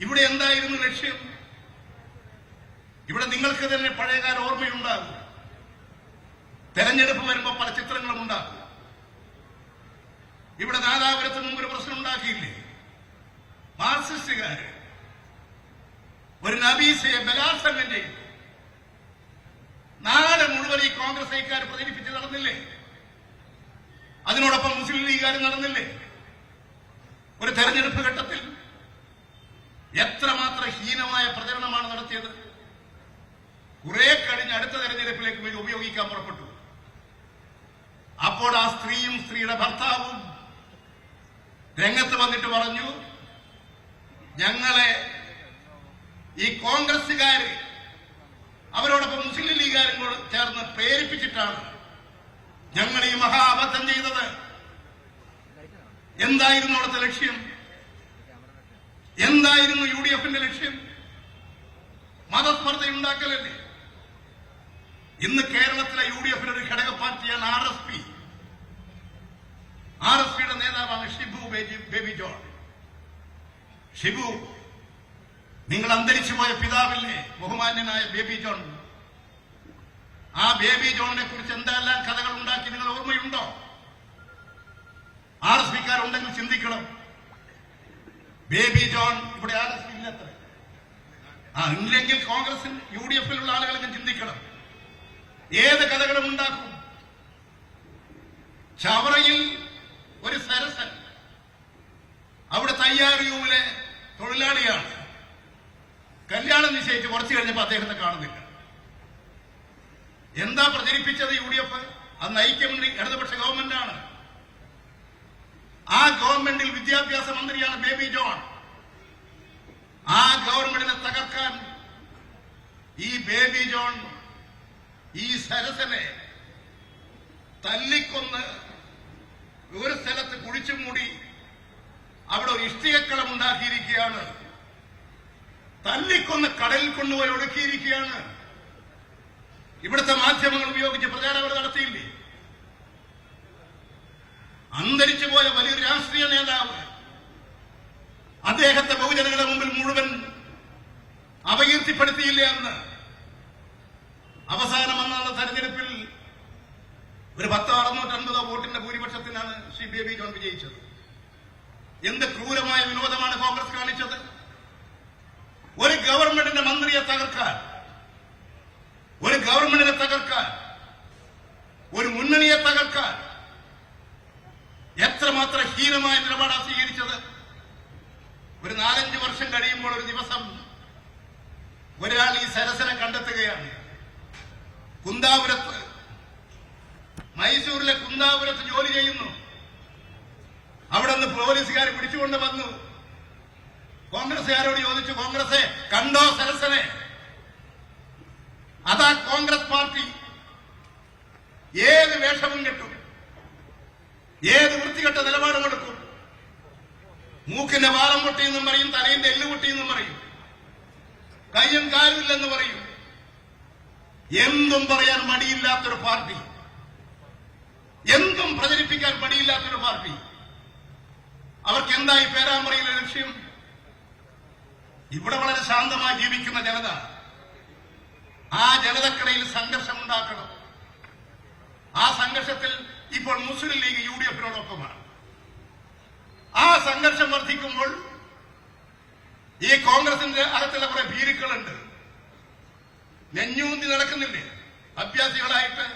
ഇവിടെ എന്തായിരുന്നു ലക്ഷ്യം? ഇവിടെ നിങ്ങൾക്ക് തന്നെ പഴയകാല ഓർമ്മയുണ്ടാകും. തെരഞ്ഞെടുപ്പ് വരുമ്പോൾ പല ചിത്രങ്ങളും ഉണ്ടാകും. ഇവിടെ നാദാപുരത്തിന് മുമ്പ് ഒരു പ്രശ്നം ഉണ്ടാക്കിയില്ലേ? മാർസിസ്റ്റുകാര് ഒരു നബീസയെ ബലാത്സംഗം ചെയ്തു. നാട് മുഴുവൻ ഈ കോൺഗ്രസ് ഐക്കാർ പ്രചരിപ്പിച്ച് നടന്നില്ലേ? അതിനോടൊപ്പം മുസ്ലിം ലീഗുകാർ നടന്നില്ലേ? ഒരു തെരഞ്ഞെടുപ്പ് ഘട്ടത്തിൽ എത്രമാത്രം ഹീനമായ പ്രചരണമാണ് നടത്തിയത്? കുറെ കഴിഞ്ഞ് അടുത്ത തെരഞ്ഞെടുപ്പിലേക്ക് ഉപയോഗിക്കാൻ പുറപ്പെട്ടു. അപ്പോൾ ആ സ്ത്രീയും സ്ത്രീയുടെ ഭർത്താവും രംഗത്ത് വന്നിട്ട് പറഞ്ഞു ഞങ്ങളെ ഈ കോൺഗ്രസുകാര് അവരോടൊപ്പം മുസ്ലിം ലീഗുകാരും കൂടെ ചേർന്ന് പ്രേരിപ്പിച്ചിട്ടാണ് ഞങ്ങൾ ഈ മഹാ അബദ്ധം ചെയ്തത്. എന്തായിരുന്നു അവിടുത്തെ ലക്ഷ്യം? എന്തായിരുന്നു യു ഡി എഫിന്റെ ലക്ഷ്യം? മതസ്പർദ്ധ ഉണ്ടാക്കലല്ലേ ഇന്ന് കേരളത്തിലെ യു ഡി എഫിന്റെ ഒരു ഘടക പാർട്ടിയാണ് R S P. R S പിയുടെ നേതാവാണ് ഷിബു ബേബി ജോൺ. ഷിബു നിങ്ങൾ അന്തരിച്ചു പോയ പിതാവില്ലേ? ബഹുമാന്യനായ ബേബി ജോൺ. ആ ബേബി ജോണിനെ കുറിച്ച് എന്തെല്ലാം കഥകൾ ഉണ്ടാക്കി നിങ്ങൾ ഓർമ്മയുണ്ടോ? ആർ എസ് പിക്കാരുണ്ടെങ്കിൽ ചിന്തിക്കണം. ബേബി ജോൺ ഇവിടെ ആരും ഇല്ലത്ര ആ ഇല്ലെങ്കിൽ കോൺഗ്രസിൽ യു ഡി എഫിലുള്ള ആളുകളൊക്കെ ചിന്തിക്കണം. ഏത് കഥകളും ഉണ്ടാക്കും. ചവറയിൽ ഒരു സരസൻ അവിടെ തയ്യാറിയൂലെ തൊഴിലാളിയാണ്. കല്യാണം നിശ്ചയിച്ച് കുറച്ചു കഴിഞ്ഞപ്പോൾ അദ്ദേഹത്തെ കാണുന്നില്ല. എന്താ പ്രചരിപ്പിച്ചത് യു ഡി എഫ് അത് ഐക്യമുന്നണി ഇടതുപക്ഷ ഗവൺമെന്റാണ്. വിദ്യാഭ്യാസ മന്ത്രിയാണ് ബേബി ജോൺ. ആ ഗവൺമെന്റിനെ തകർക്കാൻ ഈ ബേബി ജോൺ ഈ സരസനെ തല്ലിക്കൊന്ന് ഒരു സ്ഥലത്ത് കുഴിച്ചു മൂടി അവിടെ ഒരു ഇഷ്ടികക്കളം ഉണ്ടാക്കിയിരിക്കുകയാണ്. തല്ലിക്കൊന്ന് കടലിൽ കൊണ്ടുപോയി ഒടുക്കിയിരിക്കുകയാണ്. ഇവിടുത്തെ മാധ്യമങ്ങൾ ഉപയോഗിച്ച് പ്രചാരണം നടത്തിയില്ലേ? അന്തരിച്ചു പോയ വലിയൊരു രാഷ്ട്രീയ നേതാവ്. അദ്ദേഹത്തെ ബഹുജനങ്ങളുടെ മുമ്പിൽ മുഴുവൻ അപകീർത്തിപ്പെടുത്തിയില്ല എന്ന് അവസാനം വന്ന തെരഞ്ഞെടുപ്പിൽ ഒരു പത്തോ അറുന്നൂറ്റൻപതോ വോട്ടിന്റെ ഭൂരിപക്ഷത്തിനാണ് ശ്രീ ബി ജോൺ വിജയിച്ചത്. എന്ത് ക്രൂരമായ വിനോദമാണ് കോൺഗ്രസ് കാണിച്ചത് ഒരു ഗവൺമെന്റിന്റെ മന്ത്രിയെ തകർക്കാൻ ഒരു ഗവൺമെന്റിനെ തകർക്കാൻ ഒരു മുന്നണിയെ തകർക്കാൻ എത്രമാത്രം ഹീനമായ നിലപാടാണ് സ്വീകരിച്ചത് ഒരു നാലഞ്ച് വർഷം കഴിയുമ്പോൾ ഒരു ദിവസം ഒരാൾ ഈ സരസനെ കണ്ടെത്തുകയാണ് കുന്താപുരത്ത് മൈസൂരിലെ കുന്താപുരത്ത് ജോലി ചെയ്യുന്നു അവിടെ നിന്ന് പോലീസുകാർ പിടിച്ചുകൊണ്ട് വന്നു. കോൺഗ്രസുകാരോട് ചോദിച്ചു കോൺഗ്രസ് കണ്ടോ സരസനെ? അതാ കോൺഗ്രസ് പാർട്ടി. ഏത് വേഷവും കെട്ടും. ഏത് വൃത്തികെട്ട നിലപാടും കൊടുക്കും. മൂക്കിന്റെ വാളം പൊട്ടിയെന്നും പറയും തലയിന്റെ എല്ല് പൊട്ടിയെന്നും പറയും. കയ്യും കാലുമില്ലെന്ന് പറയും. എന്തും പറയാൻ മടിയില്ലാത്തൊരു പാർട്ടി. എന്തും പ്രചരിപ്പിക്കാൻ മടിയില്ലാത്തൊരു പാർട്ടി. അവർക്ക് എന്തായി പേരാമ്പ്രയിലെ ലക്ഷ്യം? ഇവിടെ വളരെ ശാന്തമായി ജീവിക്കുന്ന ജനത ആ ജനതക്കിടയിൽ സംഘർഷം ഉണ്ടാക്കണം ആ സംഘർഷത്തിൽ ഇപ്പോൾ മുസ്ലിം ലീഗ് യു ഡി എഫിനോടൊപ്പമാണ് ആ സംഘർഷം വർദ്ധിക്കുമ്പോൾ ഈ കോൺഗ്രസിന്റെ അകത്തുള്ള കുറെ ഭീരുക്കളുണ്ട്. നെഞ്ഞൂന്തി നടക്കുന്നില്ലേ? അഭ്യാസികളായിട്ട്.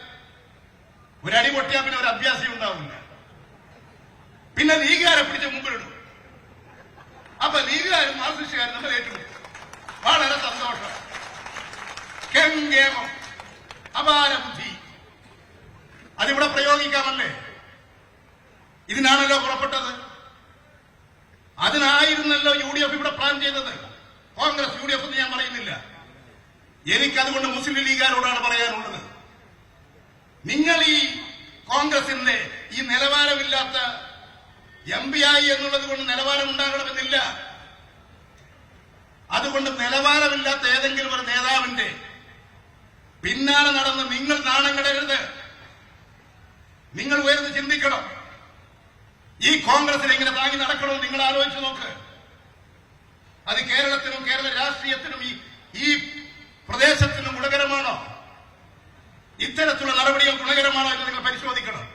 ഒരടി പൊട്ടിയാൽ പിന്നെ ഒരു അഭ്യാസി ഉണ്ടാവില്ല. പിന്നെ ലീഗുകാരെ പിടിച്ച് മുമ്പിലിടും. അപ്പൊ ലീഗുകാരും മാർക്സിസ്റ്റുകാരും നമ്മൾ ഏറ്റുമുട്ടും വളരെ സന്തോഷം. കെങ്കേമം അപാര ബുദ്ധി അതിവിടെ പ്രയോഗിക്കാമല്ലേ? ഇതിനാണല്ലോ പുറപ്പെട്ടത്? അതിനായിരുന്നല്ലോ യു ഡി എഫ് ഇവിടെ പ്ലാൻ ചെയ്തത്. കോൺഗ്രസ് യു ഡി എഫ് എന്ന് ഞാൻ പറയുന്നില്ല. എനിക്കതുകൊണ്ട് മുസ്ലിം ലീഗുകാരോടാണ് പറയാനുള്ളത്. നിങ്ങൾ ഈ കോൺഗ്രസിന്റെ ഈ നിലവാരമില്ലാത്ത എം പി ആയി എന്നുള്ളത് കൊണ്ട് നിലവാരം ഉണ്ടാകണമെന്നില്ല അതുകൊണ്ട് നിലവാരമില്ലാത്ത ഏതെങ്കിലും ഒരു നേതാവിന്റെ പിന്നാലെ നടന്ന് നിങ്ങൾ നാണം കിടരുത്. നിങ്ങൾ ഉയർന്ന് ചിന്തിക്കണം. ഈ കോൺഗ്രസിൽ എങ്ങനെ താങ്ങി നടക്കണമെന്ന് നിങ്ങൾ ആലോചിച്ച് നോക്ക്. അത് കേരളത്തിനും കേരള രാഷ്ട്രീയത്തിനും ഈ ഈ പ്രദേശത്തിനും ഗുണകരമാണോ? ഇത്തരത്തിലുള്ള നടപടികൾ ഗുണകരമാണോ എന്ന് നിങ്ങൾ പരിശോധിക്കണം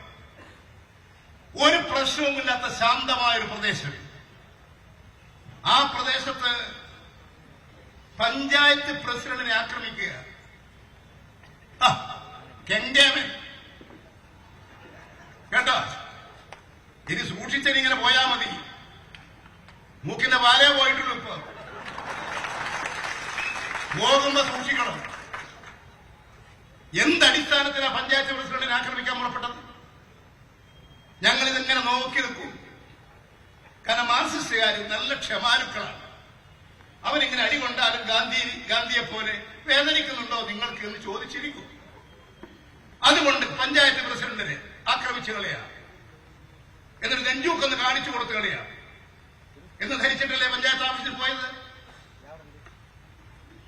ഒരു പ്രശ്നവുമില്ലാത്ത ശാന്തമായ ഒരു പ്രദേശം. ആ പ്രദേശത്ത് പഞ്ചായത്ത് പ്രസിഡന്റിനെ ആക്രമിക്കുക. കെങ്കേമൻ. കേട്ടോ? ഇനി സൂക്ഷിച്ചിങ്ങനെ പോയാ മതി. മൂക്കിന്റെ വാലേ പോയിട്ടുള്ളൂ ഇപ്പൊ. പോകുമ്പോ സൂക്ഷിക്കണം. എന്തടിസ്ഥാനത്തിലാണ് പഞ്ചായത്ത് പ്രസിഡന്റിനെ ആക്രമിക്കാൻ പുറപ്പെട്ടത്? ഞങ്ങൾ ഇതിങ്ങനെ നോക്കി നിൽക്കും? കാരണം മാർസിസ്റ്റുകാർ നല്ല ക്ഷമാലുക്കളാണ് അവരിങ്ങനെ അടികൊണ്ടാലും ഗാന്ധി ഗാന്ധിയെ പോലെ വേദനിക്കുന്നുണ്ടോ നിങ്ങൾക്ക് എന്ന് ചോദിച്ചിരിക്കും. അതുകൊണ്ട് പഞ്ചായത്ത് പ്രസിഡന്റിനെ ആക്രമിച്ചു കളയാ. എന്നിട്ട് നെഞ്ചൂക്കൊന്ന് കാണിച്ചു കൊടുത്തു കളയാ. എന്ന് ധരിച്ചിട്ടല്ലേ പഞ്ചായത്ത് ഓഫീസിൽ പോയത്?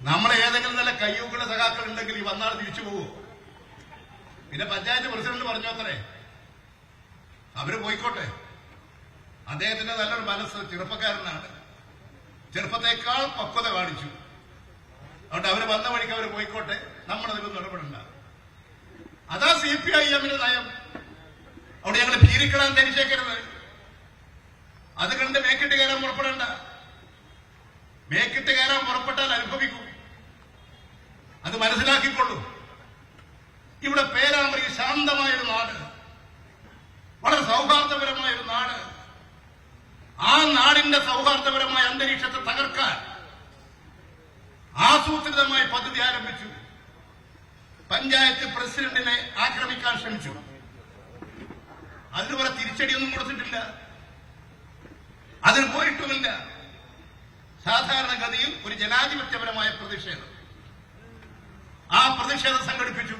നമ്മളെ ഏതെങ്കിലും നല്ല കയ്യൂക്കുള്ള സഖാക്കൾ ഉണ്ടെങ്കിൽ ഈ വന്നാൾ തിരിച്ചു പോവോ? പിന്നെ പഞ്ചായത്ത് പ്രസിഡന്റ് പറഞ്ഞു അത്രേ അവർ പോയിക്കോട്ടെ. അദ്ദേഹത്തിന്റെ നല്ലൊരു മനസ്സ് ചെറുപ്പക്കാരനാണ്. ചെറുപ്പത്തേക്കാൾ പക്വത കാണിച്ചു. അതുകൊണ്ട് അവർ വന്ന വഴിക്ക് അവർ പോയിക്കോട്ടെ. നമ്മൾ അതിലൊന്നും ഇടപെടണ്ട. അതാ സി പി ഐ എമ്മിന്റെ നയം. അവിടെ ഞങ്ങൾ ഭീരിക്കണം ധരിച്ചേക്കരുത്. അത് കണ്ട് മേക്കിട്ട് കയറാൻ പുറപ്പെടണ്ട. മേക്കിട്ട് കയറാൻ പുറപ്പെട്ടാൽ അനുഭവിക്കും. അത് മനസ്സിലാക്കിക്കൊള്ളൂ. ഇവിടെ പേരാമ്പ്രയിൽ ശാന്തമായൊരു നാട്. വളരെ സൗഹാർദ്ദപരമായ ഒരു നാട്. ആ നാടിന്റെ സൗഹാർദ്ദപരമായ അന്തരീക്ഷത്തെ തകർക്കാൻ ആസൂത്രിതമായി പദ്ധതി ആരംഭിച്ചു. പഞ്ചായത്ത് പ്രസിഡന്റിനെ ആക്രമിക്കാൻ ശ്രമിച്ചു. അതിന് കുറെ തിരിച്ചടിയൊന്നും കൊടുത്തിട്ടില്ല. അതിന് പോയിട്ടുമില്ല. സാധാരണഗതിയിൽ ഒരു ജനാധിപത്യപരമായ പ്രതിഷേധം. ആ പ്രതിഷേധം സംഘടിപ്പിച്ചു.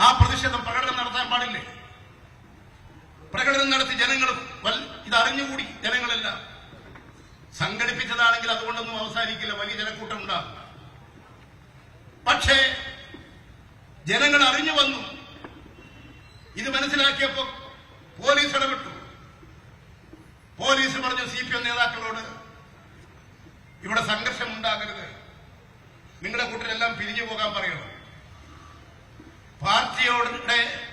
ആ പ്രതിഷേധം പ്രകടനം നടത്താൻ പാടില്ലേ? പ്രകടനം നടത്തി ജനങ്ങൾ വൽ- ഇത് ജനങ്ങളെല്ലാം. സംഘടിപ്പിച്ചതാണെങ്കിൽ അതുകൊണ്ടൊന്നും അവസാനിക്കില്ല വലിയ ജനക്കൂട്ടം ഉണ്ടാകും പക്ഷേ ജനങ്ങൾ അറിഞ്ഞു വന്നു. ഇത് മനസ്സിലാക്കിയപ്പോ പോലീസ് ഇടപെട്ടു. പോലീസ് പറഞ്ഞു സി പി എം നേതാക്കളോട് ഇവിടെ സംഘർഷം ഉണ്ടാകരുത്. നിങ്ങളുടെ കൂട്ടരെല്ലാം പിരിഞ്ഞു പോകാൻ പറയണം. പാർട്ടിയോടെ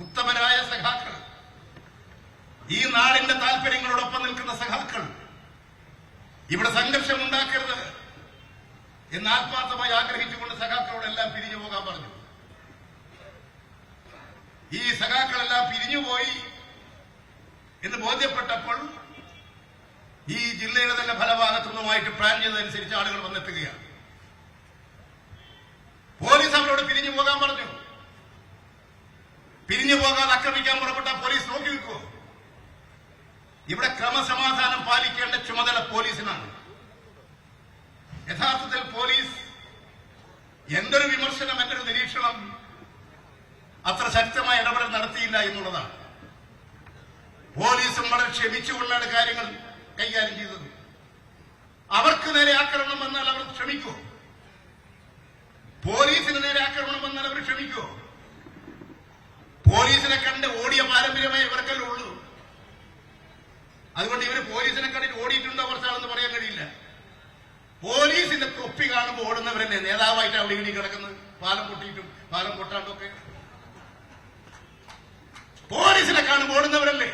ഉത്തമരായ സഖാക്കൾ ഈ നാടിന്റെ താല്പര്യങ്ങളോടൊപ്പം നിൽക്കുന്ന സഖാക്കൾ ഇവിടെ സംഘർഷം ഉണ്ടാക്കരുത് എന്ന് ആത്മാർത്ഥമായി ആഗ്രഹിച്ചുകൊണ്ട് സഖാക്കളോടെല്ലാം പിരിഞ്ഞു പോകാൻ പറഞ്ഞു. ഈ സഖാക്കളെല്ലാം പിരിഞ്ഞുപോയി എന്ന് ബോധ്യപ്പെട്ടപ്പോൾ ഈ ജില്ലയുടെ തന്നെ ഫലഭാഗത്തുനിന്നുമായിട്ട് പ്ലാൻ ചെയ്തതനുസരിച്ച് ആളുകൾ വന്നെത്തുകയാണ് പോലീസ് അവരോട് പിരിഞ്ഞു പോകാൻ പറഞ്ഞു പിരിഞ്ഞു പോകാതെ ആക്രമിക്കാൻ പുറപ്പെട്ട പോലീസ് നോക്കി നിൽക്കുമോ ഇവിടെ ക്രമസമാധാനം പാലിക്കേണ്ട ചുമതല പോലീസിനാണ് യഥാർത്ഥത്തിൽ പോലീസ് എന്തൊരു വിമർശനം എന്റെ ഒരു നിരീക്ഷണം. അത്ര ശക്തമായ ഇടപെടൽ നടത്തിയില്ല എന്നുള്ളതാണ്. പോലീസും വളരെ ക്ഷമിച്ചുകൊണ്ടാണ് കാര്യങ്ങൾ കൈകാര്യം ചെയ്തത്. അവർക്ക് നേരെ ആക്രമണം വന്നാൽ അവർ ക്ഷമിക്കൂ പോലീസിന് നേരെ ആക്രമണം വന്നാൽ അവർ ക്ഷമിക്കൂ പോലീസിനെ കണ്ട് ഓടിയ പാരമ്പര്യമായി ഇവർക്കല്ലേ ഉള്ളൂ അതുകൊണ്ട് ഇവർ പോലീസിനെ കണ്ടിട്ട് ഓടിയിട്ടുണ്ടോ കുറച്ചാളെന്ന് പറയാൻ കഴിയില്ല പോലീസിന്റെ തൊപ്പി കാണുമ്പോൾ ഓടുന്നവരല്ലേ നേതാവായിട്ട് അവിടെ ഇങ്ങനെ കിടക്കുന്നത് പാലം പൊട്ടിയിട്ടും പാലം പൊട്ടാണ്ടൊക്കെ പോലീസിനെ പോടുന്നവരല്ലേ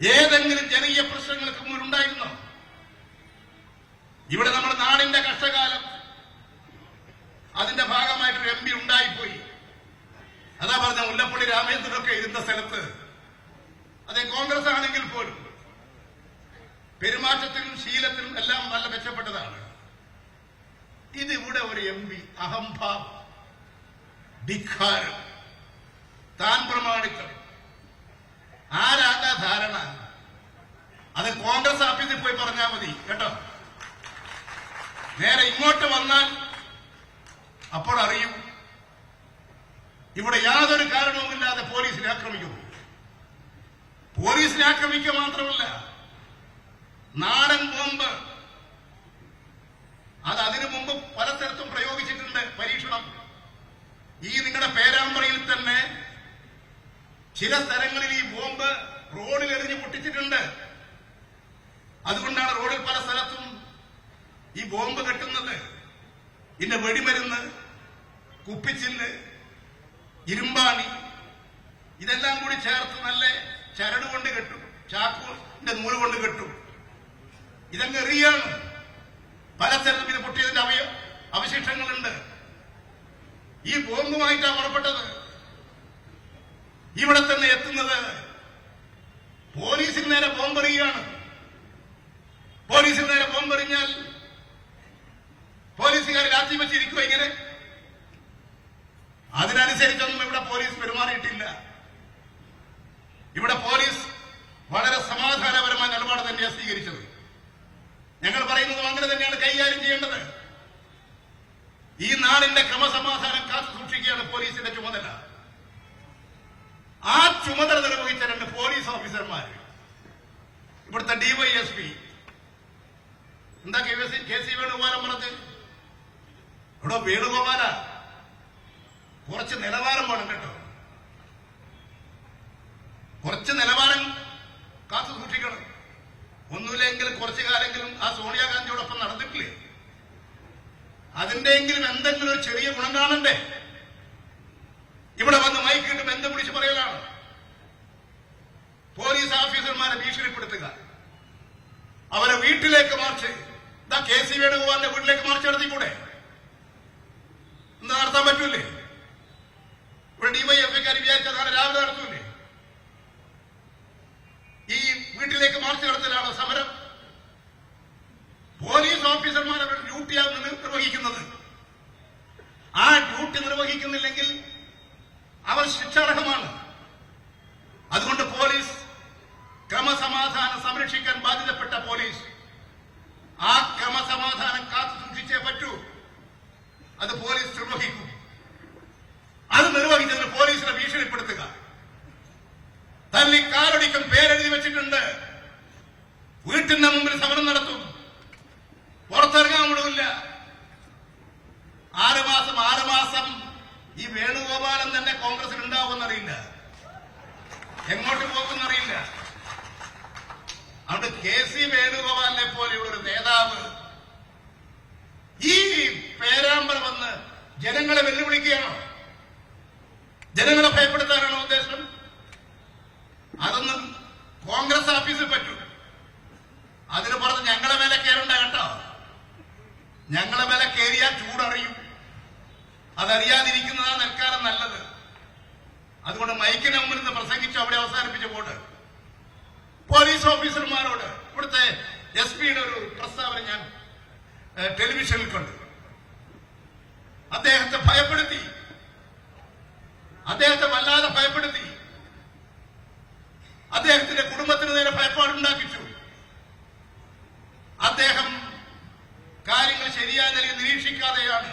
ഏതെങ്കിലും ജനകീയ പ്രശ്നങ്ങൾക്ക് മുന്നിൽ ഉണ്ടായിരുന്നോ? ഇവിടെ നമ്മുടെ നാടിന്റെ കഷ്ടകാലം അതിന്റെ ഭാഗമായിട്ടൊരു എം പി ഉണ്ടായിപ്പോയി. അതാ പറഞ്ഞ മുല്ലപ്പള്ളി രാമേന്ദ്രനൊക്കെ ഇരുന്ന സ്ഥലത്ത്. അതേ കോൺഗ്രസ് ആണെങ്കിൽ പോലും പെരുമാറ്റത്തിലും ശീലത്തിലും എല്ലാം നല്ല മെച്ചപ്പെട്ടതാണ്. ഇതിവിടെ ഒരു എം പി അഹംഭാവം താൻ പ്രമാണിത്തം ആരാണ്ട ധാരണ അത് കോൺഗ്രസ് ഓഫീസിൽ പോയി പറഞ്ഞാൽ മതി കേട്ടോ നേരെ ഇങ്ങോട്ട് വന്നാൽ അപ്പോൾ അറിയും ഇവിടെ യാതൊരു കാരണവുമില്ലാതെ പോലീസിനെ ആക്രമിക്കുന്നു. പോലീസിനെ ആക്രമിക്കുക മാത്രമല്ല നാടൻ ബോംബ്. അത് അതിനു മുമ്പ് പലതരത്തും പ്രയോഗിച്ചിട്ടുണ്ട് പരീക്ഷണം. ഈ നിങ്ങളുടെ പേരാമ്പ്രയിൽ തന്നെ ചില സ്ഥലങ്ങളിൽ ഈ ബോംബ് റോഡിൽ എറിഞ്ഞ് പൊട്ടിച്ചിട്ടുണ്ട്. അതുകൊണ്ടാണ് റോഡിൽ പല സ്ഥലത്തും ഈ ബോംബ് കെട്ടുന്നത് ഇതിന്റെ വെടിമരുന്ന് കുപ്പിച്ചില്ല് ഇരുമ്പാണി ഇതെല്ലാം കൂടി ചേർത്ത് നല്ല ചരട് കൊണ്ട് കെട്ടും. ചാക്കൂന്റെ നൂൽ കൊണ്ട് കെട്ടും. ഇതങ്ങ് എറിയാണ്. പല സ്ഥലത്തും ഇത് പൊട്ടിയതിന്റെ അവയ അവശിഷ്ടങ്ങളുണ്ട്. ഈ ബോംബുമായിട്ടാണ് പുറപ്പെട്ടത്. ഇവിടെ തന്നെ എത്തുന്നത് പോലീസിന് നേരെ ബോംബെറിയാണ് പോലീസിന് നേരെ ബോംബെറിഞ്ഞാൽ പോലീസുകാർ രാത്രി വെച്ചിരിക്കുക ഇങ്ങനെ? അതിനനുസരിച്ചൊന്നും ഇവിടെ പോലീസ് പെരുമാറിയിട്ടില്ല. ഇവിടെ പോലീസ് വളരെ സമാധാനപരമായ നിലപാട് തന്നെയാണ് സ്വീകരിച്ചത്. ഞങ്ങൾ പറയുന്നത് അങ്ങനെ തന്നെയാണ് കൈകാര്യം ചെയ്യേണ്ടത്. ഈ നാടിന്റെ ക്രമസമാധാനം കാത്തു സൂക്ഷിക്കുകയാണ് പോലീസിന്റെ ചുമതല. ആ ചുമതല നിർവഹിച്ച രണ്ട് പോലീസ് ഓഫീസർമാർ ഇവിടുത്തെ ഡിവൈഎസ്പി എന്താ കെ സി വേണുഗോപാലൻ പറഞ്ഞത്? ഇവിടെ വേണുഗോപാല. കുറച്ച് നിലവാരം വേണം കേട്ടോ. കുറച്ച് നിലവാരം കാത്തു സൂക്ഷിക്കണം. ഒന്നുമില്ലെങ്കിൽ കുറച്ചു കാലെങ്കിലും ആ സോണിയാഗാന്ധിയോടൊപ്പം നടന്നിട്ടില്ലേ? അതിന്റെയെങ്കിലും എന്തെങ്കിലും ഒരു ചെറിയ ഗുണം കാണണ്ടേ? ഇവിടെ വന്ന് മൈക്കിട്ട് ബന്ധം പിടിച്ച് പറയലാണ്. പോലീസ് ഓഫീസർമാരെ ഭീഷണിപ്പെടുത്തുക. അവരെ വീട്ടിലേക്ക് മാർച്ച്. ഇതാ കെ സി വേണുഗോപാലിന്റെ വീട്ടിലേക്ക് മാർച്ച് നടത്തിക്കൂടെ? എന്താ നടത്താൻ പറ്റൂലേ? ഇവിടെ ഡിവൈഎഫ്ഐക്കാർ വിചാരിച്ച നാളെ രാവിലെ നടത്തൂലേ? ഈ വീട്ടിലേക്ക് മാർച്ച് നടത്തലാണോ സമരം. പോലീസ് ഓഫീസർമാർ അവരുടെ ഡ്യൂട്ടിയാണ് നിർവഹിക്കുന്നത്. ആ ഡ്യൂട്ടി നിർവഹിക്കുന്നില്ലെങ്കിൽ അവർ ശിക്ഷാർഹമാണ്. അതുകൊണ്ട് പോലീസ് ക്രമസമാധാനം സംരക്ഷിക്കാൻ ബാധ്യതപ്പെട്ട പോലീസ് ആ ക്രമസമാധാനം കാത്തു സൂക്ഷിച്ചേ പറ്റൂ അത് പോലീസ് നിർവഹിക്കും. അത് നിർവഹിച്ചതിന് പോലീസിനെ ഭീഷണിപ്പെടുത്തുക തല്ലി കാലടിക്കും പേരെഴുതി വെച്ചിട്ടുണ്ട് വീട്ടിന്റെ മുമ്പിൽ സമരം നടത്തും പുറത്തിറങ്ങാൻ വിടില്ല ആറ് മാസം ആറ് മാസം ഈ വേണുഗോപാലൻ തന്നെ കോൺഗ്രസിൽ ഉണ്ടാവുമെന്നറിയില്ല എങ്ങോട്ട് പോകുമെന്നറിയില്ല അവിടെ കെ സി വേണുഗോപാലിനെ പോലെയുള്ള ഒരു നേതാവ് ഈ പേരാമ്പർ വന്ന് ജനങ്ങളെ വെല്ലുവിളിക്കുകയാണോ ജനങ്ങളെ ഭയപ്പെടുത്താനാണോ ഉദ്ദേശം അതൊന്നും കോൺഗ്രസ് ഓഫീസിൽ പറ്റൂ അതിന് പുറത്ത് ഞങ്ങളെ മേലെ കയറണ്ട കേട്ടോ ഞങ്ങളെ മേലെ കയറിയാൽ ചൂടറിയും അതറിയാതിരിക്കുന്നതാണ് നൽകാലം നല്ലത് അതുകൊണ്ട് മൈക്കിന് മുമ്പിൽ നിന്ന് പ്രസംഗിച്ചു അവിടെ അവസാനിപ്പിച്ച പോട്ട് പോലീസ് ഓഫീസർമാരോട് ഇവിടുത്തെ എസ് പിയുടെ ഒരു പ്രസ്താവന ഞാൻ ഏഹ്, ടെലിവിഷനിൽ കണ്ടു അദ്ദേഹത്തെ ഭയപ്പെടുത്തി അദ്ദേഹത്തെ വല്ലാതെ ഭയപ്പെടുത്തി അദ്ദേഹത്തിന്റെ കുടുംബത്തിന് നേരെ ഭയപ്പാടുണ്ടാക്കിച്ചു അദ്ദേഹം കാര്യങ്ങൾ ശരിയായ നിലയിൽ നിരീക്ഷിക്കാതെയാണ്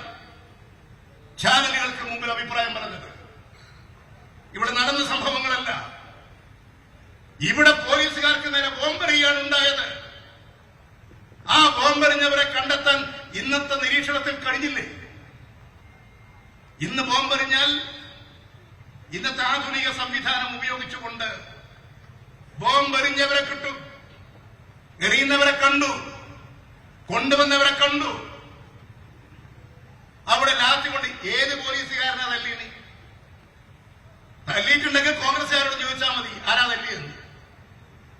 ചാനലുകൾക്ക് മുമ്പിൽ അഭിപ്രായം പറഞ്ഞത് ഇവിടെ നടന്ന സംഭവങ്ങളല്ല ഇവിടെ പോലീസുകാർക്ക് നേരെ ബോംബെറിയാണ് ഉണ്ടായത് ആ ബോംബെറിഞ്ഞവരെ കണ്ടെത്താൻ ഇന്നത്തെ നിരീക്ഷണത്തിൽ കഴിഞ്ഞില്ലേ ഇന്ന് ബോംബെറിഞ്ഞാൽ ഇന്നത്തെ ആധുനിക സംവിധാനം ഉപയോഗിച്ചുകൊണ്ട് ബോംബെറിഞ്ഞവരെ കിട്ടും എറിയുന്നവരെ കണ്ടു കൊണ്ടുവന്നവരെ കണ്ടു അവിടെ ലാത്തി കൊണ്ട് ഏത് പോലീസുകാരനാ തല്ലിയത് തല്ലിയിട്ടുണ്ടെങ്കിൽ കോൺഗ്രസ്സുകാരോട് ചോദിച്ചാൽ മതി ആരാ തല്ലിയെന്ന്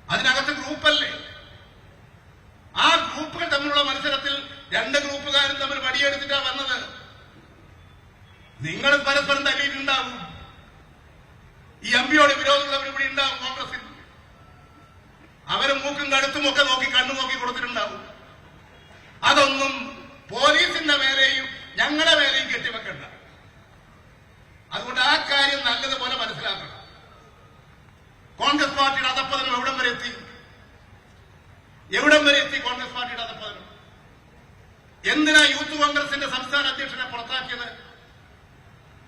അതിനകത്ത് ഗ്രൂപ്പല്ലേ ആ ഗ്രൂപ്പുകൾ തമ്മിലുള്ള മത്സരത്തിൽ രണ്ട് ഗ്രൂപ്പുകാരും തമ്മിൽ വടിയെടുത്തിട്ടാ വന്നത്. നിങ്ങൾ പരസ്പരം തല്ലിയിട്ടുണ്ടാവും ഈ എംപിയോട് വിരോധമുള്ളവർ ഇവിടെ ഉണ്ടാവും കോൺഗ്രസിൽ അവർ മൂക്കും കടുത്തും ഒക്കെ നോക്കി കണ്ണു നോക്കി കൊടുത്തിട്ടുണ്ടാവും അതൊന്നും പോലീസിന്റെ മേലെയും ഞങ്ങളുടെ മേലെയും കെട്ടിവെക്കണ്ട അതുകൊണ്ട് ആ കാര്യം നല്ലതുപോലെ മനസ്സിലാക്കണം കോൺഗ്രസ് പാർട്ടിയുടെ അധപ്പതനം എവിടം വരെ എത്തി എവിടം വരെ എത്തി കോൺഗ്രസ് പാർട്ടിയുടെ അധപ്പതനം എന്തിനാ യൂത്ത് കോൺഗ്രസിന്റെ സംസ്ഥാന അധ്യക്ഷനെ പുറത്താക്കിയത്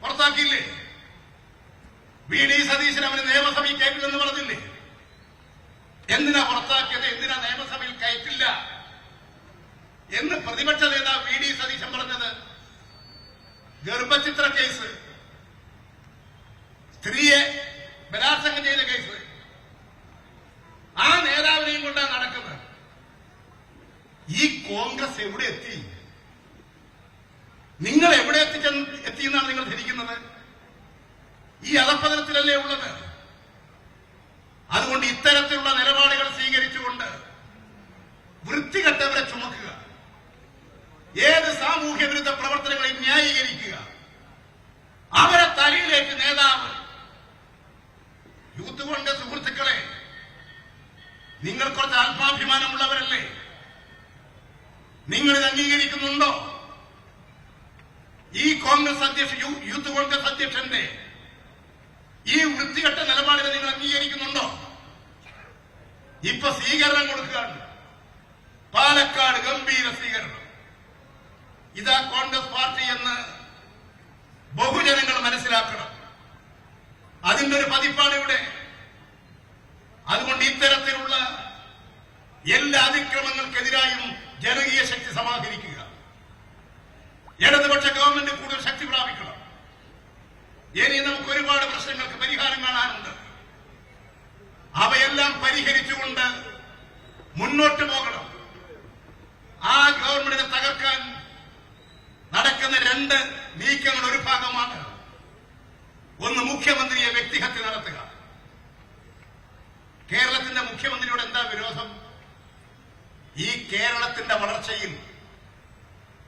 പുറത്താക്കിയില്ലേ വി ഡി സതീശൻ അവന് നിയമസഭയിൽ കയറ്റില്ലെന്ന് പറഞ്ഞില്ലേ? എന്തിനാ പുറത്താക്കിയത്? എന്തിനാ നിയമസഭയിൽ കയറ്റില്ല? എന്ന് പ്രതിപക്ഷ നേതാവ് വി ഡി സതീശൻ പറഞ്ഞത്. ഗർഭചിത്ര കേസ്. സ്ത്രീയെ ബലാത്സംഗം ചെയ്ത കേസ്. ആ നേതാവിനെയും കൊണ്ടാണ് നടക്കുന്നത്. ഈ കോൺഗ്രസ് എവിടെ എത്തി? നിങ്ങൾ എവിടെ എത്തിച്ച എത്തിയെന്നാണ് നിങ്ങൾ ധരിക്കുന്നത്? ഈ അധപ്പതനത്തിലല്ലേ ഉള്ളത്? അതുകൊണ്ട് ഇത്തരത്തിലുള്ള നിലപാടുകൾ സ്വീകരിച്ചുകൊണ്ട് വൃത്തികെട്ടവരെ ചുമക്കുക. ഏത് സാമൂഹ്യ വിരുദ്ധ പ്രവർത്തനങ്ങളെയും ന്യായീകരിക്കുക അവരെ തലയിലേക്ക് നേതാവ് യൂത്ത് കോൺഗ്രസ് സുഹൃത്തുക്കളെ നിങ്ങൾ കുറച്ച് ആത്മാഭിമാനമുള്ളവരല്ലേ നിങ്ങൾ ഇത് അംഗീകരിക്കുന്നുണ്ടോ ഈ കോൺഗ്രസ് അധ്യക്ഷ യൂ- യൂത്ത് കോൺഗ്രസ് അധ്യക്ഷന്റെ ഈ വൃത്തികെട്ട നിലപാടിനെ നിങ്ങൾ അംഗീകരിക്കുന്നുണ്ടോ ഇപ്പൊ സ്വീകരണം കൊടുക്കുകയാണ് പാലക്കാട് ഗംഭീര സ്വീകരണം ഇതാ കോൺഗ്രസ് പാർട്ടി എന്ന് ബഹുജനങ്ങൾ മനസ്സിലാക്കണം അതിന്റെ ഒരു പതിപ്പാണ് ഇവിടെ. അതുകൊണ്ട് ഇത്തരത്തിലുള്ള എല്ലാ അതിക്രമങ്ങൾക്കെതിരായും ജനകീയ ശക്തി സമാഹരിക്കുക. ഇടതുപക്ഷ ഗവൺമെന്റ് കൂടുതൽ ശക്തി പ്രാപിക്കണം. ഇനി നമുക്ക് ഒരുപാട് പ്രശ്നങ്ങൾക്ക് പരിഹാരം കാണാനുണ്ട്. അവയെല്ലാം പരിഹരിച്ചുകൊണ്ട് മുന്നോട്ട് പോകണം. ആ ഗവൺമെന്റിനെ തകർക്കാൻ നടക്കുന്ന രണ്ട് നീക്കങ്ങൾ ഒരു ഭാഗമാണ്. ഒന്ന് മുഖ്യമന്ത്രിയെ വ്യക്തിഹത്യ നടത്തുക. കേരളത്തിന്റെ മുഖ്യമന്ത്രിയോട് എന്താ വിരോധം? ഈ കേരളത്തിന്റെ വളർച്ചയിൽ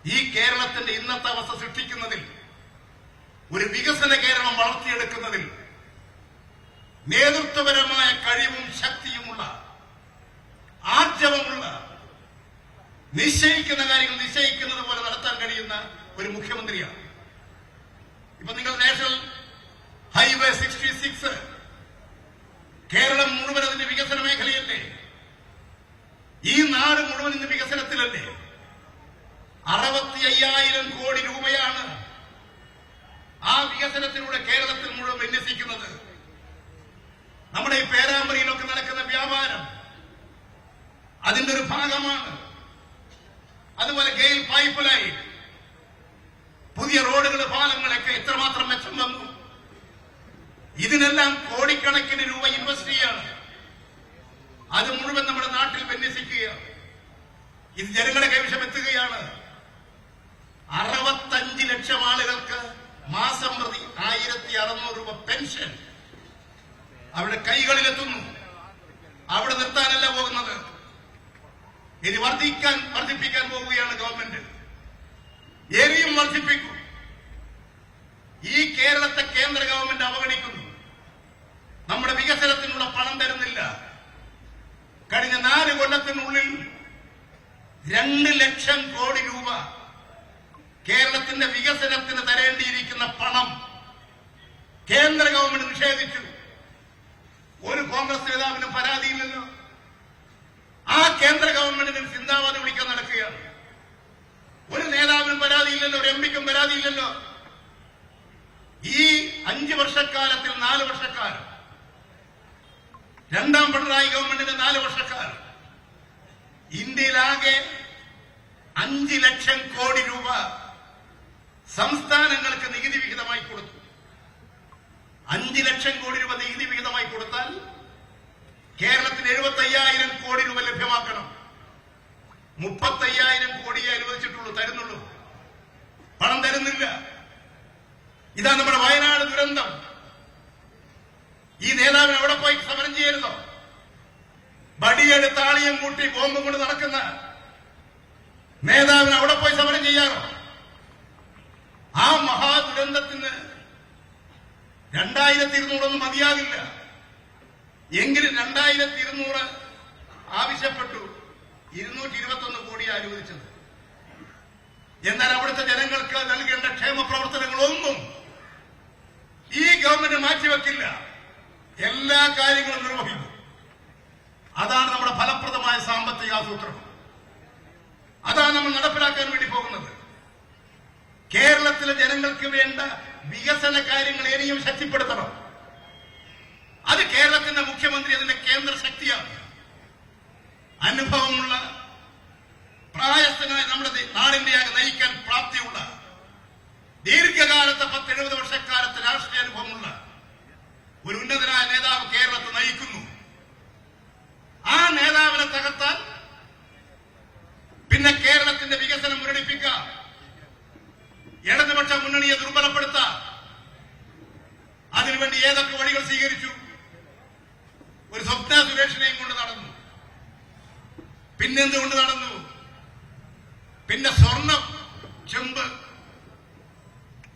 ഈ കേരളത്തിന്റെ ഇന്നത്തെ അവസ്ഥ സൃഷ്ടിക്കുന്നതിൽ ഒരു വികസന കേരളം വളർത്തിയെടുക്കുന്നതിൽ നേതൃത്വപരമായ കഴിവും ശക്തിയുമുള്ള ആർജവമുള്ള നിശ്ചയിക്കുന്ന കാര്യങ്ങൾ നിശ്ചയിക്കുന്നത് പോലെ നടത്താൻ കഴിയുന്ന ഒരു മുഖ്യമന്ത്രിയാണ്. ഇപ്പൊ നിങ്ങൾ national highway sixty six Keralam മുഴുവൻ അതിന്റെ വികസന മേഖലയല്ലേ? ഈ നാട് മുഴുവൻ ഇന്ന് വികസനത്തിലല്ലേ? അറുപത്തി അയ്യായിരം കോടി രൂപയാണ് ആ വികസനത്തിലൂടെ കേരളത്തിൽ മുഴുവൻ വിന്യസിക്കുന്നത്. നമ്മുടെ ഈ പേരാമ്പ്രയിലൊക്കെ നടക്കുന്ന വ്യാപാരം അതിന്റെ ഒരു ഭാഗമാണ്. അതുപോലെ ഗെയിൽ പൈപ്പ് ലൈൻ പുതിയ റോഡുകൾ പാലങ്ങളൊക്കെ എത്രമാത്രം മെച്ചം വന്നു. ഇതിനെല്ലാം കോടിക്കണക്കിന് രൂപ ഇൻവെസ്റ്റ് ചെയ്യാണ് അത് മുഴുവൻ നമ്മുടെ നാട്ടിൽ വിന്യസിക്കുകയാണ് ഇത് ജനങ്ങളുടെ കൈവശം എത്തുകയാണ്. അറുപത്തഞ്ച് ലക്ഷം ആളുകൾക്ക് മാസം പ്രതി ആയിരത്തി അറുന്നൂറ് രൂപ പെൻഷൻ അവരുടെ കൈകളിലെത്തുന്നു. അവിടെ നിർത്താനല്ല പോകുന്നത്. ഇനി വർദ്ധിക്കാൻ വർദ്ധിപ്പിക്കാൻ പോവുകയാണ് ഗവൺമെന്റ്. ഇനിയും വർദ്ധിപ്പിക്കും ഈ കേരളത്തെ കേന്ദ്ര ഗവൺമെന്റ് അവഗണിക്കുന്നു നമ്മുടെ വികസനത്തിനുള്ള പണം തരുന്നില്ല കഴിഞ്ഞ നാല് കൊല്ലത്തിനുള്ളിൽ രണ്ട് ലക്ഷം കോടി രൂപ കേരളത്തിന്റെ വികസനത്തിന് തരേണ്ടിയിരിക്കുന്ന പണം കേന്ദ്ര ഗവൺമെന്റ് നിഷേധിച്ചു. ഒരു കോൺഗ്രസ് നേതാവിനും പരാതിയില്ലല്ലോ ആ കേന്ദ്ര ഗവൺമെന്റിന് ചിന്താവാദം വിളിക്കാൻ നടക്കുകയാണ്. ഒരു നേതാവിനും പരാതിയില്ലല്ലോ ഒരു എം പിക്കും പരാതിയില്ലല്ലോ ഈ അഞ്ചു വർഷക്കാലത്തിൽ നാല് വർഷക്കാലം രണ്ടാം പിണറായി ഗവൺമെന്റിന്റെ നാല് വർഷക്കാലം ഇന്ത്യയിലാകെ അഞ്ച് ലക്ഷം കോടി രൂപ സംസ്ഥാനങ്ങൾക്ക് നികുതി വിഹിതമായി കൊടുത്തു. അഞ്ച് ലക്ഷം കോടി രൂപ നികുതി വിഹിതമായി കൊടുത്താൽ കേരളത്തിന് എഴുപത്തി അയ്യായിരം കോടി രൂപ ലഭ്യമാക്കണം. മുപ്പത്തയ്യായിരം കോടിയെ അനുവദിച്ചിട്ടുള്ളൂ തരുന്നുള്ളൂ. പണം തരുന്നില്ല. ഇതാ നമ്മുടെ വയനാട് ദുരന്തം. ഈ നേതാവിന് എവിടെ പോയി സമരം ചെയ്യരുതോ? ബടിയെടുത്ത് ആളിയം കൂട്ടി ബോംബും കൊണ്ട് നടക്കുന്ന നേതാവിന് അവിടെ പോയി സമരം ചെയ്യാറോ? ആ മഹാദുരന്തത്തിന് രണ്ടായിരത്തി ഇരുന്നൂറൊന്നും മതിയാകില്ല. എങ്കിലും രണ്ടായിരത്തി ഇരുന്നൂറ് ആവശ്യപ്പെട്ടു. ഇരുന്നൂറ്റി ഇരുപത്തൊന്ന് കോടി അനുവദിച്ചത് എന്നാൽ അവിടുത്തെ ജനങ്ങൾക്ക് നൽകേണ്ട ക്ഷേമ പ്രവർത്തനങ്ങളൊന്നും ഈ ഗവൺമെന്റ് മാറ്റിവെക്കില്ല. എല്ലാ കാര്യങ്ങളും നിർവഹിക്കും. അതാണ് നമ്മുടെ ഫലപ്രദമായ സാമ്പത്തിക ആസൂത്രണം. അതാണ് നമ്മൾ നടപ്പിലാക്കാൻ വേണ്ടി പോകുന്നത്. കേരളത്തിലെ ജനങ്ങൾക്ക് വേണ്ട വികസന കാര്യങ്ങൾ ഇനിയും ശക്തിപ്പെടുത്തണം. അത് കേരളത്തിന്റെ മുഖ്യമന്ത്രി അതിന്റെ കേന്ദ്ര ശക്തിയാണ്.